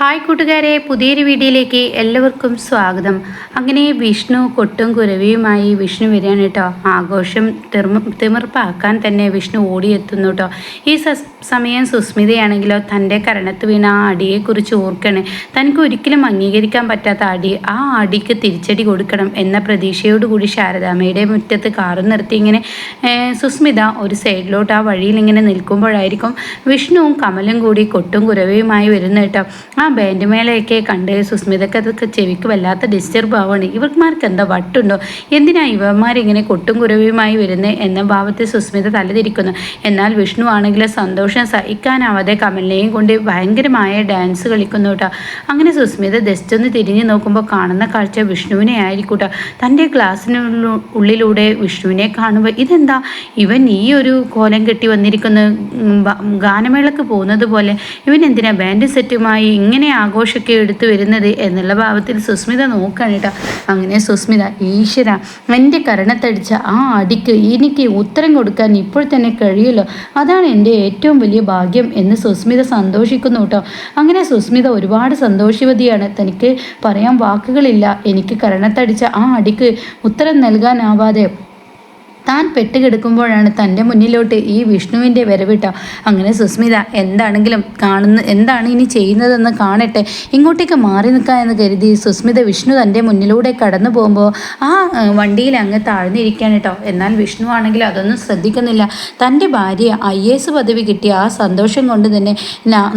Hi കൂട്ടുകാരെ പുതിയൊരു വീഡിയോയിലേക്ക് എല്ലാവർക്കും സ്വാഗതം. അങ്ങനെ വിഷ്ണു കൊട്ടും കുരവിയുമായി വിഷ്ണു വരികയാണ് കേട്ടോ. ആഘോഷം തിമിർപ്പാക്കാൻ തന്നെ വിഷ്ണു ഓടിയെത്തുന്നു കേട്ടോ. ഈ സമയം സുസ്മിതയാണെങ്കിലോ തന്റെ കരണത്ത് വീണ ആ അടിയെക്കുറിച്ച് ഓർക്കണേ. തനിക്ക് ഒരിക്കലും അംഗീകരിക്കാൻ പറ്റാത്ത അടി. ആ അടിക്ക് തിരിച്ചടി കൊടുക്കണം എന്ന പ്രതീക്ഷയോടുകൂടി ശാരദാമ്മയുടെ മുറ്റത്ത് കാറ് നിർത്തി ഇങ്ങനെ സുസ്മിത ഒരു സൈഡിലോട്ട് ആ വഴിയിൽ ഇങ്ങനെ നിൽക്കുമ്പോഴായിരിക്കും വിഷ്ണുവും കമലും കൂടി കൊട്ടും കുരവിയുമായി വരുന്നത് കേട്ടോ. ആ ബാൻഡ് മേളയൊക്കെ കണ്ട് സുസ്മിതക്ക് അതൊക്കെ ചെവിക്ക് വല്ലാത്ത ഡിസ്റ്റർബ് ആവാണ് ഇവർമാർക്ക് എന്താ വട്ടുണ്ടോ? എന്തിനാ ഇവന്മാരിങ്ങനെ കൊട്ടും കുരവിയുമായി വരുന്നത് എന്ന ഭാവത്തിൽ സുസ്മിത തലതിരിക്കുന്നു. എന്നാൽ വിഷ്ണു ആണെങ്കിൽ സന്തോഷം സഹിക്കാനാവാതെ കമലിനെയും കൊണ്ട് ഭയങ്കരമായ ഡാൻസ് കളിക്കുന്നു കേട്ടോ അങ്ങനെ സുസ്മിത ജസ്റ്റ് ഒന്ന് തിരിഞ്ഞു നോക്കുമ്പോൾ കാണുന്ന കാഴ്ച വിഷ്ണുവിനെ ആയിരിക്കൂട്ടോ. തന്റെ ഗ്ലാസ്സിന് ഉള്ളിലൂടെ വിഷ്ണുവിനെ കാണുമ്പോൾ ഇതെന്താ? ഇവൻ ഈ ഒരു കോലം കെട്ടി വന്നിരിക്കുന്ന. ഗാനമേളക്ക് പോകുന്നത് പോലെ. ഇവൻ എന്തിനാ ബാൻഡ് സെറ്റുമായി ഇങ്ങനെ ആഘോഷമൊക്കെ എടുത്തു വരുന്നത് എന്നുള്ള ഭാവത്തിൽ സുസ്മിത നോക്കാണ് കേട്ടോ. അങ്ങനെ സുസ്മിത ഈശ്വര എന്റെ കരണത്തടിച്ച ആ അടിക്ക് എനിക്ക് ഉത്തരം കൊടുക്കാൻ ഇപ്പോൾ തന്നെ കഴിയുമല്ലോ? അതാണ് എന്റെ ഏറ്റവും വലിയ ഭാഗ്യം എന്ന് സുസ്മിത സന്തോഷിക്കുന്നു കേട്ടോ. അങ്ങനെ സുസ്മിത ഒരുപാട് സന്തോഷവതിയാണ്. തനിക്ക് പറയാൻ വാക്കുകളില്ല. എനിക്ക് കരണത്തടിച്ച ആ അടിക്ക് ഉത്തരം നൽകാനാവാതെ താൻ പെട്ടുകിടക്കുമ്പോഴാണ് തന്റെ മുന്നിലോട്ട് ഈ വിഷ്ണുവിന്റെ വരവിട്ട അങ്ങനെ സുസ്മിത എന്താണെങ്കിലും കാണുന്ന എന്താണ് ഇനി ചെയ്യുന്നതെന്ന് കാണട്ടെ. ഇങ്ങോട്ടേക്ക് മാറി നിൽക്കുക എന്ന് കരുതി സുസ്മിത വിഷ്ണു തന്റെ മുന്നിലൂടെ കടന്നു പോകുമ്പോൾ ആ വണ്ടിയിൽ അങ്ങ് താഴ്ന്നിരിക്കുകയാണ് കേട്ടോ എന്നാൽ വിഷ്ണു ആണെങ്കിൽ അതൊന്നും ശ്രദ്ധിക്കുന്നില്ല. തന്റെ ഭാര്യ ഐ എസ് പദവി കിട്ടിയ ആ സന്തോഷം കൊണ്ട് തന്നെ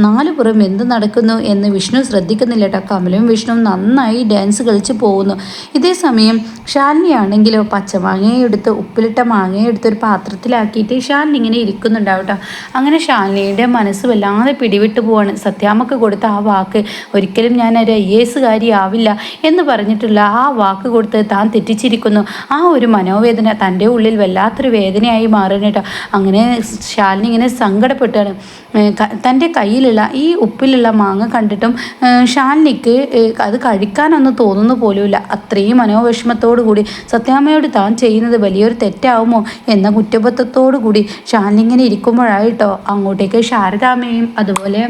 നാലു പുറം എന്ത് നടക്കുന്നു എന്ന് വിഷ്ണു ശ്രദ്ധിക്കുന്നില്ല കേട്ടോ കമലും വിഷ്ണുവും നന്നായി ഡാൻസ് കളിച്ച് പോകുന്നു. ഇതേ സമയം ശാലിനി ആണെങ്കിലോ പച്ചമാങ്ങയെടുത്ത് ഉപ്പിലിട്ട മാങ്ങയെടുത്ത് എടുത്തൊരു പാത്രത്തിലാക്കിയിട്ട് ഷാലിനി ഇങ്ങനെ ഇരിക്കുന്നുണ്ടാവും കേട്ടോ. അങ്ങനെ ഷാലിനിയുടെ മനസ്സ് വല്ലാതെ പിടിവിട്ട് പോവാണ്. സത്യാമ്മക്ക് കൊടുത്ത ആ വാക്ക് ഒരിക്കലും ഞാൻ ഒരു ഐ എസ് ആവില്ല എന്ന് പറഞ്ഞിട്ടുള്ള ആ വാക്ക് കൊടുത്ത് താൻ തെറ്റിച്ചിരിക്കുന്നു. ആ ഒരു മനോവേദന തന്റെ ഉള്ളിൽ വല്ലാത്തൊരു വേദനയായി മാറുന്നു കേട്ടോ. അങ്ങനെ ഷാലിനി ഇങ്ങനെ സങ്കടപ്പെട്ടാണ്. തന്റെ കയ്യിലുള്ള ഈ ഉപ്പിലുള്ള മാങ്ങ കണ്ടിട്ടും ഷാലിനിക്ക് അത് കഴിക്കാനൊന്നും തോന്നുന്നു പോലുമില്ല. അത്രയും മനോവിഷമത്തോടു കൂടി സത്യാമ്മയോട് താൻ ചെയ്യുന്നത് വലിയൊരു തെറ്റാവുമോ എന്ന കുറ്റബദ്ധത്തോടു കൂടി ഷാനിങ്ങനെ ഇരിക്കുമ്പോഴായിട്ടോ അങ്ങോട്ടേക്ക് ശാരദാമ്മയും അതുപോലെ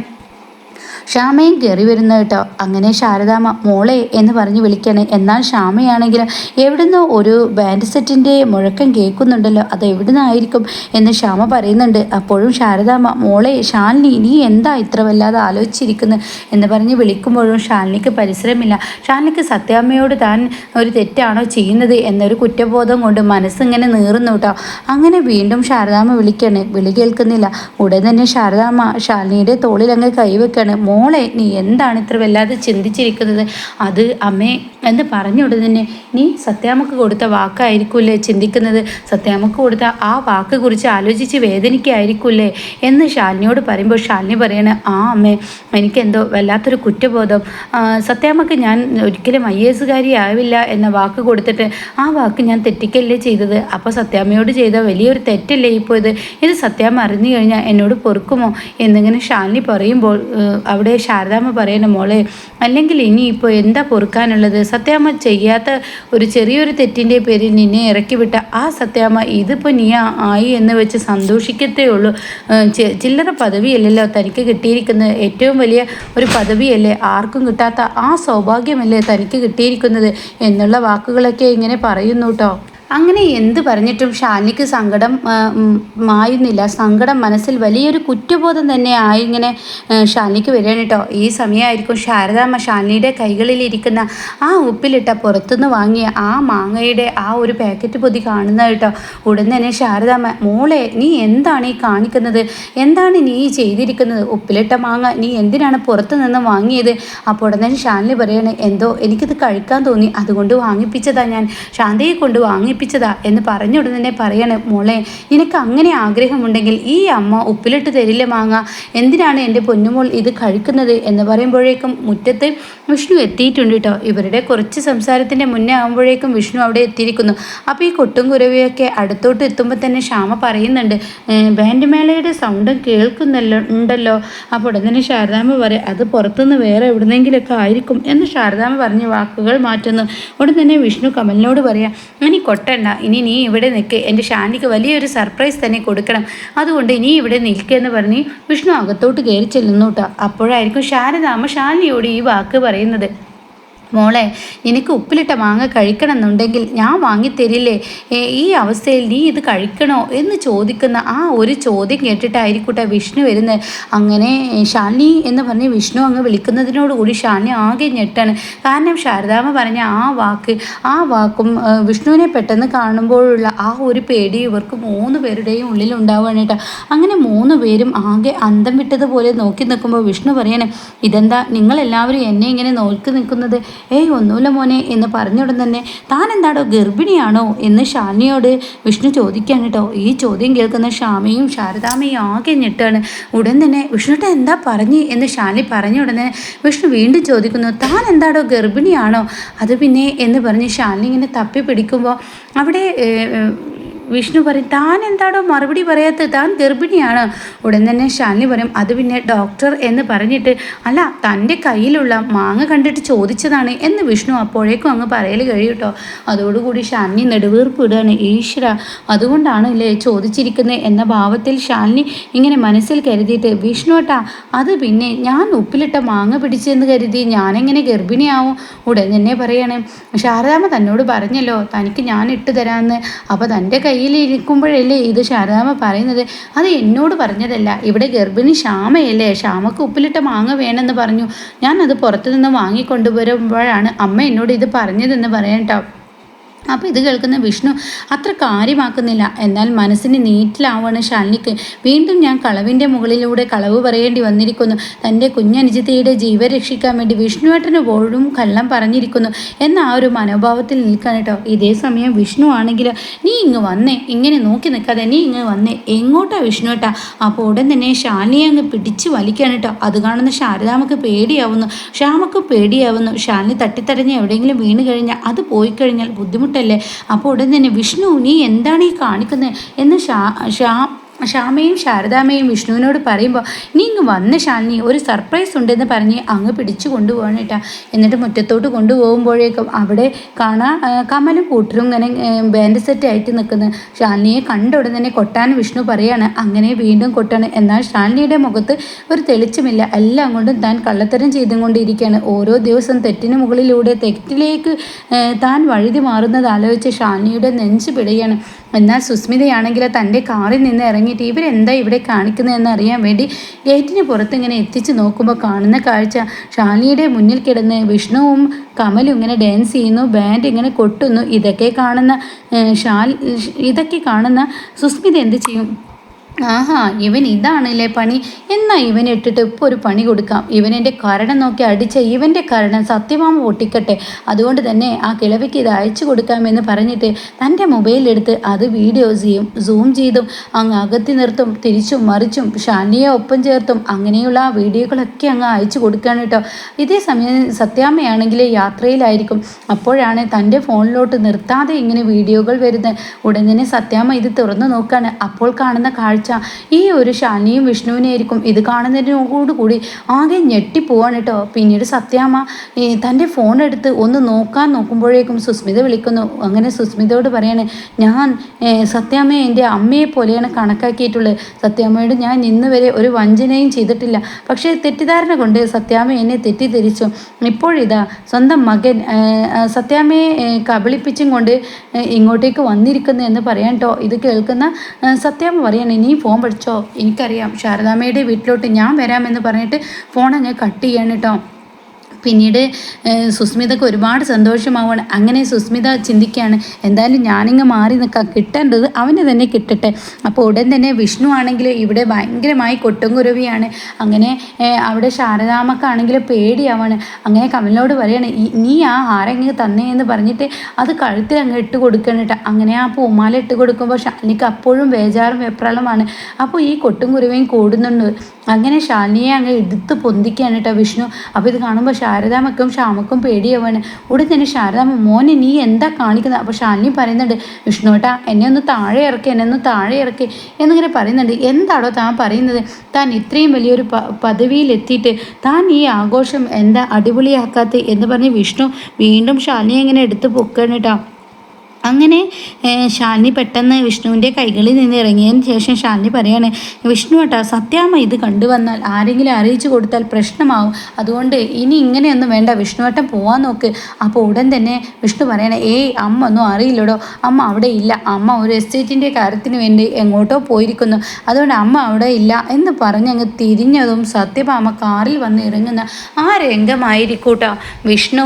ശ്യാമയും കയറി വരുന്നു കേട്ടോ. അങ്ങനെ ശാരദാമ്മ മോളെ എന്ന് പറഞ്ഞ് വിളിക്കണേ. എന്നാൽ ശ്യാമയാണെങ്കിൽ എവിടുന്ന് ഒരു ബാൻഡ് സെറ്റിന്റെ മുഴക്കം കേൾക്കുന്നുണ്ടല്ലോ. അത് എവിടുന്നായിരിക്കും എന്ന് ശ്യാമ പറയുന്നുണ്ട്. അപ്പോഴും ശാരദാമ്മ മോളെ ശാലിനി നീ എന്താ ഇത്ര വല്ലാതെ ആലോചിച്ചിരിക്കുന്നത് എന്ന് പറഞ്ഞ് വിളിക്കുമ്പോഴും ശാലിനിക്ക് പരിസരമില്ല. ശാലിനിക്ക് സത്യാമ്മയോട് താൻ ഒരു തെറ്റാണോ ചെയ്യുന്നത് എന്നൊരു കുറ്റബോധം കൊണ്ട് മനസ്സിങ്ങനെ നീറുന്നു കേട്ടോ. അങ്ങനെ വീണ്ടും ശാരദാമ്മ വിളിക്കണേ. വിളി കേൾക്കുന്നില്ല. ഉടൻ തന്നെ ശാരദാമ്മ ശാലിനിയുടെ തോളിൽ അങ്ങ് കൈവെക്കാണ്. മോളെ നീ എന്താണ് ഇത്ര വല്ലാതെ ചിന്തിച്ചിരിക്കുന്നത്? അത് അമ്മേ എന്ന് പറഞ്ഞ ഉടനെ നീ സത്യാമ്മക്ക് കൊടുത്ത വാക്കായിരിക്കൂലേ ചിന്തിക്കുന്നത്? സത്യാമ്മക്ക് കൊടുത്ത ആ വാക്ക് കുറിച്ച് ആലോചിച്ച് വേദനിക്കായിരിക്കൂലേ എന്ന് ശാലിനിയോട് പറയുമ്പോൾ ശാലിനി പറയണ ആ അമ്മേ എനിക്കെന്തോ വല്ലാത്തൊരു കുറ്റബോധം. സത്യാമ്മക്ക് ഞാൻ ഒരിക്കലും ഐ എസ് ആവില്ല എന്ന വാക്ക് കൊടുത്തിട്ട് ആ വാക്ക് ഞാൻ തെറ്റിക്കല്ലേ ചെയ്തത്? അപ്പോൾ സത്യാമ്മയോട് ചെയ്ത വലിയൊരു തെറ്റല്ലേ ഇപ്പോൾ ഇത് ഇത് സത്യാമ്മ അറിഞ്ഞു കഴിഞ്ഞാൽ എന്നോട് പൊറുക്കുമോ? എന്നിങ്ങനെ ശാലിനി പറയുമ്പോൾ അവിടെ ശാരദാമ്മ പറയുന്ന മോളെ അല്ലെങ്കിൽ ഇനിയിപ്പോൾ എന്താ പൊറുക്കാനുള്ളത്? സത്യാമ്മ ചെയ്യാത്ത ഒരു ചെറിയൊരു തെറ്റിന്റെ പേരിൽ നിന്നെ ഇറക്കിവിട്ട ആ സത്യാമ്മ ഇതിപ്പോൾ നീ ആയി എന്ന് വെച്ച് സന്തോഷിക്കത്തേ ഉള്ളൂ. ചില്ലറ പദവിയല്ലല്ലോ തനിക്ക് കിട്ടിയിരിക്കുന്നത്. ഏറ്റവും വലിയ ഒരു പദവിയല്ലേ? ആർക്കും കിട്ടാത്ത ആ സൗഭാഗ്യമല്ലേ തനിക്ക് കിട്ടിയിരിക്കുന്നത്? എന്നുള്ള വാക്കുകളൊക്കെ ഇങ്ങനെ പറയുന്നു കേട്ടോ അങ്ങനെ എന്ത് പറഞ്ഞിട്ടും ഷാനിക്ക് സങ്കടം മായുന്നില്ല. സങ്കടം മനസ്സിൽ വലിയൊരു കുറ്റബോധം തന്നെ ആയി ഇങ്ങനെ ഷാനിക്ക് വരികയാണ് കേട്ടോ. ഈ സമയമായിരിക്കും ശാരദാമ്മ ഷാനിയുടെ കൈകളിലിരിക്കുന്ന ആ ഉപ്പിലിട്ട പുറത്തുനിന്ന് വാങ്ങിയ ആ മാങ്ങയുടെ ആ ഒരു പാക്കറ്റ് പൊതി കാണുന്ന കേട്ടോ. ഉടൻ തന്നെ ശാരദാമ്മ മോളെ നീ എന്താണ് ഈ കാണിക്കുന്നത്? എന്താണ് നീ ചെയ്തിരിക്കുന്നത്? ഉപ്പിലിട്ട മാങ്ങ നീ എന്തിനാണ് പുറത്തു നിന്ന് വാങ്ങിയത്? അപ്പോൾ ഉടൻ തന്നെ ഷാനിൽ പറയണേ എന്തോ എനിക്കിത് കഴിക്കാൻ തോന്നി. അതുകൊണ്ട് വാങ്ങിപ്പിച്ചതാണ് ഞാൻ. ശാന്തിയെ കൊണ്ട് വാങ്ങിപ്പിച്ചതാ എന്ന് പറഞ്ഞ ഉടൻ തന്നെ പറയണേ മോളെ നിനക്ക് അങ്ങനെ ആഗ്രഹമുണ്ടെങ്കിൽ ഈ അമ്മ ഉപ്പിലിട്ട് തരില്ല മാങ്ങ. എന്തിനാണ് എന്റെ പൊന്നുമോൾ ഇത് കഴിക്കുന്നത്? എന്ന് പറയുമ്പോഴേക്കും മുറ്റത്ത് വിഷ്ണു എത്തിയിട്ടുണ്ട് കേട്ടോ ഇവരുടെ കുറച്ച് സംസാരത്തിന്റെ മുന്നേ ആകുമ്പോഴേക്കും വിഷ്ണു അവിടെ എത്തിയിരിക്കുന്നു. അപ്പോൾ ഈ കൊട്ടും കുരവിയൊക്കെ അടുത്തോട്ട് എത്തുമ്പോൾ തന്നെ ശ്യാമ പറയുന്നുണ്ട് ബാൻഡ് മേളയുടെ സൗണ്ടും കേൾക്കുന്നല്ലോ ഉണ്ടല്ലോ. അപ്പോൾ ഉടൻ തന്നെ ശാരദാമ്മ പറയും അത് പുറത്തുനിന്ന് വേറെ എവിടുന്നെങ്കിലൊക്കെ ആയിരിക്കും. എന്ന് ശാരദാമ്മ പറഞ്ഞ് വാക്കുകൾ മാറ്റുന്നു. ഉടൻ തന്നെ വിഷ്ണു കമലിനോട് പറയാം ഇനി കൊട്ട ഞെട്ടണ്ട ഇനി നീ ഇവിടെ നിൽക്ക് എന്റെ ഷാനിക്ക് വലിയൊരു സർപ്രൈസ് തന്നെ കൊടുക്കണം. അതുകൊണ്ട് നീ ഇവിടെ നിൽക്കുകയെന്ന് പറഞ്ഞ് വിഷ്ണു അകത്തോട്ട് കയറി ചെല്ലുന്നു കേട്ടോ അപ്പോഴായിരിക്കും ശാരദാമ്മ ഷാനിയോട് ഈ വാക്ക് പറയുന്നത്. മോളെ നിനക്ക് ഉപ്പിലിട്ട മാങ്ങ കഴിക്കണമെന്നുണ്ടെങ്കിൽ ഞാൻ വാങ്ങിത്തരില്ലേ? ഈ അവസ്ഥയിൽ നീ ഇത് കഴിക്കണോ എന്ന് ചോദിക്കുന്ന ആ ഒരു ചോദ്യം കേട്ടിട്ടായിരിക്കൂട്ടെ വിഷ്ണു വരുന്നത്. അങ്ങനെ ഷാനി എന്ന് പറഞ്ഞ് വിഷ്ണു അങ്ങ് വിളിക്കുന്നതിനോടുകൂടി ഷാനി ആകെ ഞെട്ടാണ്. കാരണം ശാരദാമ്മ പറഞ്ഞ ആ വാക്ക് ആ വാക്കും വിഷ്ണുവിനെ പെട്ടെന്ന് കാണുമ്പോഴുള്ള ആ ഒരു പേടി ഇവർക്ക് മൂന്ന് പേരുടെയും ഉള്ളിൽ ഉണ്ടാവുകയാണ് കേട്ടോ. അങ്ങനെ മൂന്ന് പേരും ആകെ അന്തം വിട്ടതുപോലെ നോക്കി നിൽക്കുമ്പോൾ വിഷ്ണു പറയണേ ഇതെന്താ നിങ്ങളെല്ലാവരും എന്നെ ഇങ്ങനെ നോക്കി നിൽക്കുന്നത്? ഏയ് ഒന്നുമില്ല മോനെ എന്ന് പറഞ്ഞുടൻ തന്നെ താൻ എന്താടോ ഗർഭിണിയാണോ എന്ന് ഷാനിയോട് വിഷ്ണു ചോദിക്കാൻ കേട്ടോ. ഈ ചോദ്യം കേൾക്കുന്ന ഷാമയും ശാരദാമയും ആകെ ഞെട്ടാണ്. ഉടൻ തന്നെ വിഷ്ണുട്ട എന്താ പറഞ്ഞ് എന്ന് ഷാനി പറഞ്ഞ ഉടനെ വിഷ്ണു വീണ്ടും ചോദിക്കുന്നു താൻ എന്താടോ ഗർഭിണിയാണോ? അത് പിന്നെ എന്ന് പറഞ്ഞ് ഷാനി ഇങ്ങനെ തപ്പി പിടിക്കുമ്പോൾ അവിടെ വിഷ്ണു പറയും താൻ എന്താണോ മറുപടി പറയാത്തത്? താൻ ഗർഭിണിയാണ്. ഉടൻ തന്നെ ഷാലിനി പറയും അത് പിന്നെ ഡോക്ടർ എന്ന് പറഞ്ഞിട്ട് അല്ല തന്റെ കയ്യിലുള്ള മാങ്ങ കണ്ടിട്ട് ചോദിച്ചതാണ് എന്ന് വിഷ്ണു അപ്പോഴേക്കും അങ്ങ് പറയൽ കഴിയൂട്ടോ അതോടുകൂടി ഷാലിനി നെടുവീർപ്പ് ഇടുകയാണ് ഈശ്വര അതുകൊണ്ടാണ് അല്ലേ ചോദിച്ചിരിക്കുന്നത് എന്ന ഭാവത്തിൽ ഷാലിനി ഇങ്ങനെ മനസ്സിൽ കരുതിയിട്ട് വിഷ്ണുട്ടാ അത് പിന്നെ ഞാൻ ഉപ്പിലിട്ട മാങ്ങ പിടിച്ചെന്ന് കരുതി ഞാനെങ്ങനെ ഗർഭിണിയാവും? ഉടൻ തന്നെ പറയണേ ശാരദാമ്മ തന്നോട് പറഞ്ഞല്ലോ തനിക്ക് ഞാൻ ഇട്ട് തരാമെന്ന്. അപ്പോൾ തന്റെ കയ്യിൽ ഇരിക്കുമ്പോഴല്ലേ ഇത് ശാരദാമ്മ പറയുന്നത്? അത് എന്നോട് പറഞ്ഞതല്ല. ഇവിടെ ഗർഭിണി ശ്യാമയല്ലേ? ശ്യാമക്ക് ഉപ്പിലിട്ട മാങ്ങ വേണമെന്ന് പറഞ്ഞു. ഞാൻ അത് പുറത്തുനിന്ന് വാങ്ങിക്കൊണ്ടുവരുമ്പോഴാണ് അമ്മ എന്നോട് ഇത് പറഞ്ഞതെന്ന് പറയാം കേട്ടോ അപ്പോൾ ഇത് കേൾക്കുന്ന വിഷ്ണു അത്ര കാര്യമാക്കുന്നില്ല. എന്നാൽ മനസ്സിന് നീറ്റിലാവാണ് ശാലിനിക്ക്. വീണ്ടും ഞാൻ കളവിന്റെ മുകളിലൂടെ കളവ് പറയേണ്ടി വന്നിരിക്കുന്നു. തന്റെ കുഞ്ഞനുജിതയുടെ ജീവൻ രക്ഷിക്കാൻ വേണ്ടി വിഷ്ണുവേട്ടന് പോഴും കള്ളം പറഞ്ഞിരിക്കുന്നു എന്ന ആ ഒരു മനോഭാവത്തിൽ നിൽക്കാൻ കേട്ടോ. ഇതേ സമയം വിഷ്ണു ആണെങ്കിൽ നീ ഇങ്ങ് വന്നേ. ഇങ്ങനെ നോക്കി നിൽക്കാതെ നീ ഇങ്ങ് വന്നേ. എങ്ങോട്ടാ വിഷ്ണുവേട്ടാ? അപ്പോൾ ഉടൻ തന്നെ ശാലിനിയെ അങ്ങ് പിടിച്ച് വലിക്കാൻ കേട്ടോ. അത് കാണുന്ന ശാരദാമക്ക് പേടിയാവുന്നു. ശ്യാമക്ക് പേടിയാവുന്നു. ശാലിനി തട്ടിത്തടഞ്ഞ് എവിടെയെങ്കിലും വീണ് കഴിഞ്ഞാൽ അത് പോയി കഴിഞ്ഞാൽ ബുദ്ധിമുട്ട് ബുദ്ധിമുട്ടല്ലേ അപ്പോൾ ഉടൻ തന്നെ വിഷ്ണു നീ എന്താണ് ഈ കാണിക്കുന്നത്? എന്ന് ഷാ ഷാ ശ്യാമയും ശാരദാമയും വിഷ്ണുവിനോട് പറയുമ്പോൾ നീ ഇങ്ങ് വന്ന ശാലിനി ഒരു സർപ്രൈസ് ഉണ്ടെന്ന് പറഞ്ഞ് അങ്ങ് പിടിച്ചു കൊണ്ടുപോകണം കേട്ടാ. എന്നിട്ട് മുറ്റത്തോട്ട് കൊണ്ടുപോകുമ്പോഴേക്കും അവിടെ കാണാൻ കമലും കൂട്ടരും ഇങ്ങനെ ബാൻഡ് സെറ്റ് ആയിട്ട് നിൽക്കുന്നു. ശാലിനിയെ കണ്ട ഉടനെ തന്നെ കൊട്ടാൻ വിഷ്ണു പറയാണ് അങ്ങനെ വീണ്ടും കൊട്ടാണ്. എന്നാൽ ശാലിനിയുടെ മുഖത്ത് ഒരു തെളിച്ചമില്ല. എല്ലാം കൊണ്ടും താൻ കള്ളത്തരം ചെയ്തുകൊണ്ടിരിക്കുകയാണ്. ഓരോ ദിവസം തെറ്റിന് മുകളിലൂടെ തെറ്റിലേക്ക് താൻ വഴുതി മാറുന്നത് ആലോചിച്ച് ഷാലിനിയുടെ നെഞ്ച് പിടയാണ്. എന്നാൽ സുസ്മിതയാണെങ്കിൽ തന്റെ കാറിൽ നിന്ന് ഇറങ്ങിയിട്ട് ഇവരെന്താ ഇവിടെ കാണിക്കുന്നതെന്ന് അറിയാൻ വേണ്ടി ഗേറ്റിന് പുറത്ത് ഇങ്ങനെ എത്തിച്ച് നോക്കുമ്പോൾ കാണുന്ന കാഴ്ച. ഷാലിയുടെ മുന്നിൽ കിടന്ന് വിഷ്ണുവും കമലും ഇങ്ങനെ ഡാൻസ് ചെയ്യുന്നു ബാൻഡ് ഇങ്ങനെ കൊട്ടുന്നു. ഇതൊക്കെ കാണുന്ന ഷാൽ ഇതൊക്കെ കാണുന്ന സുസ്മിത എന്ത് ചെയ്യും? ആഹാ ഇവൻ ഇതാണല്ലേ പണി? എന്നാ ഇവൻ ഇട്ടിട്ട് ഇപ്പോൾ ഒരു പണി കൊടുക്കാം. ഇവൻ എന്റെ കരണം നോക്കി അടിച്ച ഇവന്റെ കരണം സത്യമാമ പൊട്ടിക്കട്ടെ. അതുകൊണ്ട് തന്നെ ആ കിളവിക്ക് ഇത് അയച്ചു കൊടുക്കാമെന്ന് പറഞ്ഞിട്ട് തന്റെ മൊബൈലെടുത്ത് അത് വീഡിയോസ് ചെയ്യും സൂം ചെയ്തും അങ്ങ് അകത്തി നിർത്തും തിരിച്ചും മറിച്ചും ഷാനിയെ ഒപ്പം ചേർത്തും അങ്ങനെയുള്ള ആ വീഡിയോകളൊക്കെ അങ്ങ് അയച്ചു കൊടുക്കുകയാണ് കേട്ടോ. ഇതേ സമയം സത്യാമ്മയാണെങ്കിൽ യാത്രയിലായിരിക്കും. അപ്പോഴാണ് തന്റെ ഫോണിലോട്ട് നിർത്താതെ ഇങ്ങനെ വീഡിയോകൾ വരുന്നത്. ഉടനെ സത്യാമ്മ ഇത് തുറന്നു നോക്കുകയാണ് അപ്പോൾ കാണുന്ന കാഴ്ച ഈ ഒരു ശനിയും വിഷ്ണുവിനെയായിരിക്കും ഇത് കാണുന്നതിനോടുകൂടി ആകെ ഞെട്ടിപ്പോവാണ് കേട്ടോ. പിന്നീട് സത്യാമ്മ തന്റെ ഫോൺ എടുത്ത് ഒന്ന് നോക്കാൻ നോക്കുമ്പോഴേക്കും സുസ്മിത വിളിക്കുന്നു. അങ്ങനെ സുസ്മിതയോട് പറയാണ് ഞാൻ സത്യാമ്മയെ എന്റെ അമ്മയെ പോലെയാണ് കണക്കാക്കിയിട്ടുള്ളത്. സത്യാമ്മയോട് ഞാൻ ഇന്ന് വരെ ഒരു വഞ്ചനയും ചെയ്തിട്ടില്ല. പക്ഷേ തെറ്റിദ്ധാരണ കൊണ്ട് സത്യാമ്മ എന്നെ തെറ്റിദ്ധരിച്ചു. ഇപ്പോഴിതാ സ്വന്തം മകൻ സത്യാമ്മയെ കബളിപ്പിച്ചും കൊണ്ട് ഇങ്ങോട്ടേക്ക് വന്നിരിക്കുന്നു എന്ന് പറയാൻ കേട്ടോ ഇത് കേൾക്കുന്ന സത്യാമ്മ പറയാണ് നീ ഫോൺ പഠിച്ചോ എനിക്കറിയാം. ശാരദാമ്മയുടെ വീട്ടിലോട്ട് ഞാൻ വരാമെന്ന് പറഞ്ഞിട്ട് ഫോൺ അങ്ങ് കട്ട് ചെയ്യാണ് കേട്ടോ. പിന്നീട് സുസ്മിതക്ക് ഒരുപാട് സന്തോഷമാവുകയാണ്. അങ്ങനെ സുസ്മിത ചിന്തിക്കുകയാണ് എന്തായാലും ഞാനിങ്ങ് മാറി നിൽക്കാം. കിട്ടേണ്ടത് അവന് തന്നെ കിട്ടട്ടെ. അപ്പോൾ ഉടൻ തന്നെ വിഷ്ണു ആണെങ്കിൽ ഇവിടെ ഭയങ്കരമായി കൊട്ടും കുരുവിയാണ് അങ്ങനെ അവിടെ ശാരദാമക്കാണെങ്കിൽ പേടിയാവാണ്. അങ്ങനെ കമലിനോട് പറയാണ് നീ ആ ഹാരങ്ങ് തന്നേ എന്ന് പറഞ്ഞിട്ട് അത് കഴുത്തിൽ അങ്ങ് ഇട്ട് കൊടുക്കണം കേട്ടോ അങ്ങനെ ആ പൂമാല ഇട്ട് കൊടുക്കുമ്പോൾ ശാലിനിക്ക് അപ്പോഴും ബേജാറും വെപ്രാളമാണ്. അപ്പോൾ ഈ കൊട്ടും കുരുവയും കൂടുന്നുണ്ട്. അങ്ങനെ ശാലിനിയെ അങ്ങ് എടുത്ത് പൊന്തിക്കുകയാണ് കേട്ടോ വിഷ്ണു. അപ്പോൾ ഇത് കാണുമ്പോൾ ശാരദാമക്കും ഷാമക്കും പേടിയാവാണ്. ഉടൻ തന്നെ ശാരദാമ്മ മോനെ നീ എന്താ കാണിക്കുന്നത് അപ്പോൾ ശാലിനി പറയുന്നുണ്ട് വിഷ്ണുട്ടാ എന്നെ ഒന്ന് താഴെ ഇറക്കി എന്നെ ഒന്ന് താഴെ ഇറക്കി എന്നിങ്ങനെ പറയുന്നുണ്ട്. എന്താണോ താൻ പറയുന്നത്? താൻ ഇത്രയും വലിയൊരു പദവിയിലെത്തിയിട്ട് താൻ ഈ ആഘോഷം എന്താ അടിപൊളിയാക്കാത്ത എന്ന് പറഞ്ഞ് വിഷ്ണു വീണ്ടും ശാലിനി എങ്ങനെ എടുത്ത് പൊക്കണം കേട്ടോ അങ്ങനെ ശാലിനി പെട്ടെന്ന് വിഷ്ണുവിന്റെ കൈകളിൽ നിന്ന് ഇറങ്ങിയതിന് ശേഷം ശാലിനി പറയാണ് വിഷ്ണു ഏട്ടാ സത്യാമ്മ ഇത് കണ്ടുവന്നാൽ ആരെങ്കിലും അറിയിച്ചു കൊടുത്താൽ പ്രശ്നമാവും. അതുകൊണ്ട് ഇനി ഇങ്ങനെയൊന്നും വേണ്ട. വിഷ്ണുവേട്ടൻ പോവാൻ നോക്ക്. അപ്പോൾ ഉടൻ തന്നെ വിഷ്ണു പറയണേ ഏയ് അമ്മ ഒന്നും അറിയില്ലടോ. അമ്മ അവിടെ ഇല്ല. അമ്മ ഒരു എസ്റ്റേറ്റിന്റെ കാര്യത്തിന് വേണ്ടി എങ്ങോട്ടോ പോയിരിക്കുന്നു. അതുകൊണ്ട് അമ്മ അവിടെ ഇല്ല. എന്ന് പറഞ്ഞ് പറഞ്ഞങ്ങ് തിരിഞ്ഞതും സത്യഭാമ കാറിൽ വന്ന് ഇറങ്ങുന്ന ആ രംഗമായിരിക്കൂട്ടോ. വിഷ്ണു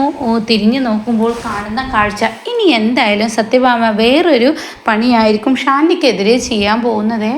തിരിഞ്ഞു നോക്കുമ്പോൾ കാണുന്ന കാഴ്ച. ഇനി എന്തായാലും സത്യഭാമ വേറൊരു പണിയായിരിക്കും ഷാനിക്കെതിരെ ചെയ്യാൻ പോകുന്നത്.